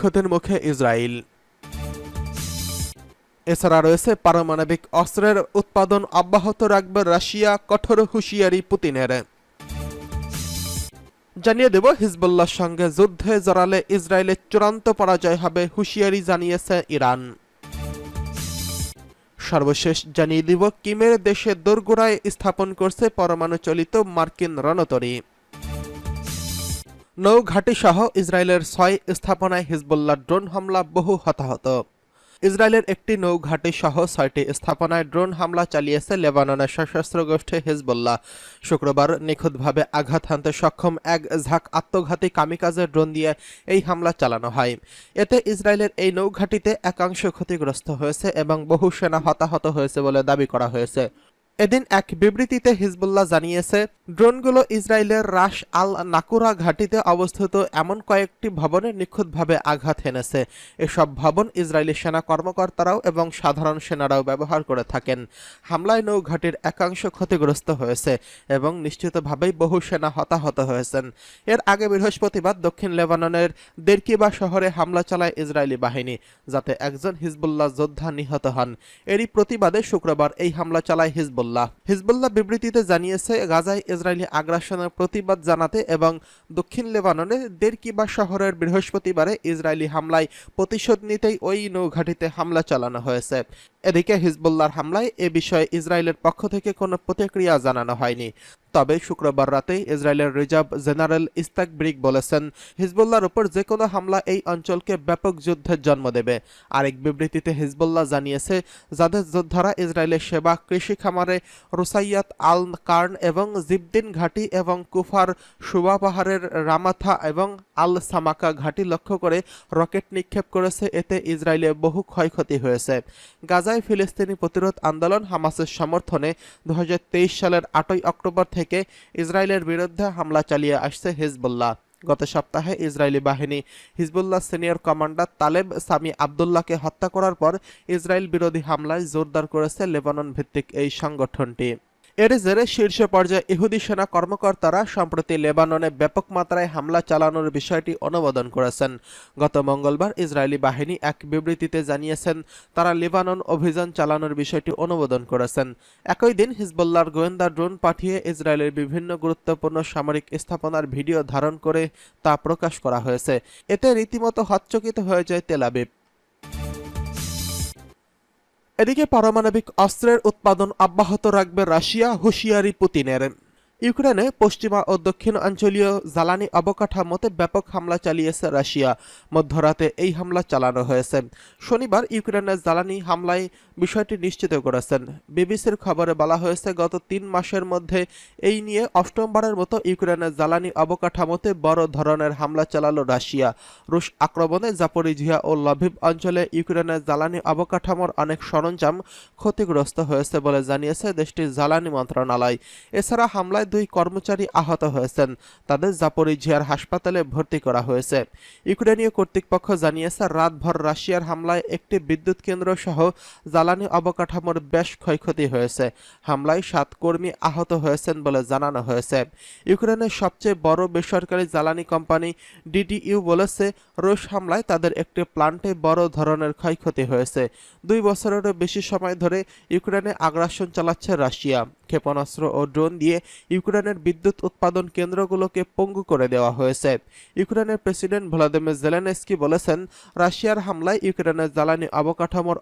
ক্ষতির মুখে ইসরায়েল। এছাড়া রয়েছে পারমাণবিক অস্ত্রের উৎপাদন অব্যাহত রাখবে রাশিয়া, কঠোর হুঁশিয়ারি পুতিনের। জানিয়ে দেব, হিজবুল্লাহর সঙ্গে যুদ্ধে জড়ালে ইসরায়েলের চূড়ান্ত পরাজয় হবে হুঁশিয়ারি জানিয়েছে ইরান। সর্বশেষ জানিয়ে দিব, কিমের দেশে দোরগোড়ায় স্থাপন করছে পরমাণু চলিত মার্কিন রণতরী। নৌঘাটি সহ ইসরায়েলের ছয় স্থাপনায় হিজবুল্লাহ ড্রোন হামলা বহু হতাহত। ইসরায়েলের একটি নৌঘাটি সহ ছয়টি স্থাপনায় ড্রোন হামলা চালিয়েছে লেবাননের সশস্ত্র গোষ্ঠী হিজবুল্লাহ। শুক্রবার নিখুঁতভাবে আঘাত হানতে সক্ষম এক ঝাঁক আত্মঘাতী কামিকাজের ড্রোন দিয়ে এই হামলা চালানো হয়। এতে ইসরায়েলের এই নৌঘাটিতে একাংশ ক্ষতিগ্রস্ত হয়েছে এবং বহু সেনা হতাহত হয়েছে বলে দাবি করা হয়েছে। এদিন এক বিবৃতিতে হিজবুল্লাহ জানিয়েছে ড্রোনগুলো ইসরায়েলের রাশ আল নাকুরা ঘাটিতে অবস্থিত এমন কয়েকটি ভবনে নিখুঁতভাবে আঘাত হেনেছে। এসব ভবন ইসরায়েলি সেনা কর্মকর্তারাও এবং সাধারণ সেনারাও ব্যবহার করে থাকেন। হামলায় নৌঘাটির একাংশ ক্ষতিগ্রস্ত হয়েছে এবং নিশ্চিতভাবেই বহু সেনা হতাহত হয়েছেন। এর আগে বৃহস্পতিবার দক্ষিণ লেবাননের দেরকিবা শহরে হামলা চালায় ইসরায়েলি বাহিনী, যাতে একজন হিজবুল্লাহ যোদ্ধা নিহত হন। এরই প্রতিবাদে শুক্রবার এই হামলা চালায় হিজবুল্লাহ। হিজবুল্লাহ বিবৃতিতে জানিয়েছে, গাজায় ইসরায়েলি আগ্রাসনের প্রতিবাদ জানাতে এবং দক্ষিণ লেবাননের দেরকিবা শহরের বৃহস্পতিবারে ইসরায়েলি হামলায় প্রতিশোধ নিতেই ওই নৌঘাটিতে হামলা চালানো হয়েছে। এদিকে হিজবুল্লাহর হামলায় এ বিষয়ে ইসরায়েলের পক্ষ থেকে কোনো প্রতিক্রিয়া জানানো হয়নি। তবে শুক্রবার রাতে ইসরায়েলের রিজার্ভ জেনারেল ইস্তাক ব্রিক বলেছেন, হিজবুল্লাহর উপর যে কোনো হামলা এই অঞ্চলকে ব্যাপক যুদ্ধের জন্ম দেবে। আরেক বিবৃতিতে হিজবুল্লাহ জানিয়েছে, যাদের যোদ্ধারা ইসরায়েলের সেবা কৃষি খামারে রুসাইয়াত আল কার্ন এবং জিবদিন ঘাটি এবং কুফার সুবা পাহাড়ের রামাথা এবং আল সামাকা ঘাটি লক্ষ্য করে রকেট নিক্ষেপ করেছে, এতে ইসরায়েলে বহু ক্ষয়ক্ষতি হয়েছে। গাজায় ফিলিস্তিনি প্রতিরোধ আন্দোলন হামাসের সমর্থনে দু সালের আটই অক্টোবর থেকে ইসরায়েলের বিরুদ্ধে হামলা চালিয়ে আসছে হিজবুল্লাহ। গত সপ্তাহে ইসরায়েলি বাহিনী Hezbollah senior commander Taleb Sami আবদুল্লাহকে হত্যা করার পর ইসরায়েল বিরোধী হামলায় জোরদার করেছে লেবানন ভিত্তিক এই সংগঠনটি। এর জেরে শীর্ষ পর্যায়ে ইহুদি সেনা কর্মকর্তারা, সম্প্রতি লেবাননে ব্যাপক মাত্রায় হামলা চালানোর বিষয়টি অনুমোদন করেছেন। গত মঙ্গলবার ইসরায়েলি বাহিনী এক বিবৃতিতে জানিয়েছেন, তারা লেবানন অভিযান চালানোর বিষয়টি অনুমোদন করেছেন। একই দিন হিজবুল্লাহর গোয়েন্দা ড্রোন পাঠিয়ে ইসরায়েলের বিভিন্ন গুরুত্বপূর্ণ সামরিক স্থাপনার ভিডিও ধারণ করে তা প্রকাশ করা হয়েছে। এতে রীতিমতো হচ্চকিত হয়ে যায় তেলাবিব এদিকে পারমাণবিক অস্ত্রের উৎপাদন অব্যাহত রাখবে রাশিয়া হুঁশিয়ারি পুতিনের। ইউক্রেনে পশ্চিমা ও দক্ষিণ অঞ্চলীয় জ্বালানি অবকাঠামোতে ব্যাপক হামলা চালিয়েছে রাশিয়া। মধ্যরাতে এই হামলা চালানো হয়েছে। শনিবার ইউক্রেনের জ্বালানি হামলায় বিষয়টি নিশ্চিত করেছেন। বিবিসির খবরে বলা হয়েছে, গত তিন মাসের মধ্যে এই নিয়ে অষ্টমবারের মতো ইউক্রেনের জ্বালানি অবকাঠামোতে বড় ধরনের হামলা চালালো রাশিয়া। রুশ আক্রমণে জাপরিঝিয়া ও লভিভ অঞ্চলে ইউক্রেনের জ্বালানি অবকাঠামোর অনেক সরঞ্জাম ক্ষতিগ্রস্ত হয়েছে বলে জানিয়েছে দেশটির জ্বালানি মন্ত্রণালয়। এছাড়া হামলায় দুই কর্মচারী আহত হয়েছেন। তাদের জাপরিঝিয়ার হাসপাতালে ভর্তি করা হয়েছে। ইউক্রেনীয় কর্তৃপক্ষ জানিয়েছে, রাতভর রাশিয়ার হামলায় একটি বিদ্যুৎ কেন্দ্র সহ জ্বালানি অবকাঠামোর বেশ ক্ষয়ক্ষতি হয়েছে। হামলায় সাত কর্মী আহত হয়েছেন বলে জানানো হয়েছে। ইউক্রেনের সবচেয়ে বড় বেসরকারি জ্বালানি কোম্পানি ডিডিইউ বলেছে, রুশ হামলায় তাদের একটি প্লান্টে বড় ধরনের ক্ষয়ক্ষতি হয়েছে। দুই বছরেরও বেশি সময় ধরে ইউক্রেনে আগ্রাসন চালাচ্ছে রাশিয়া। ক্ষেপণাস্ত্র ও ড্রোন দিয়ে ইউক্রেনের বিদ্যুৎ উৎপাদন কেন্দ্রগুলোকে পঙ্গু করে দেওয়া হয়েছে। ইউক্রেনের প্রেসিডেন্ট ভ্লাদিমির জেলেনস্কি বলেছেন, রাশিয়ার হামলায় ইউক্রেনের জ্বালানি অবকাঠামোর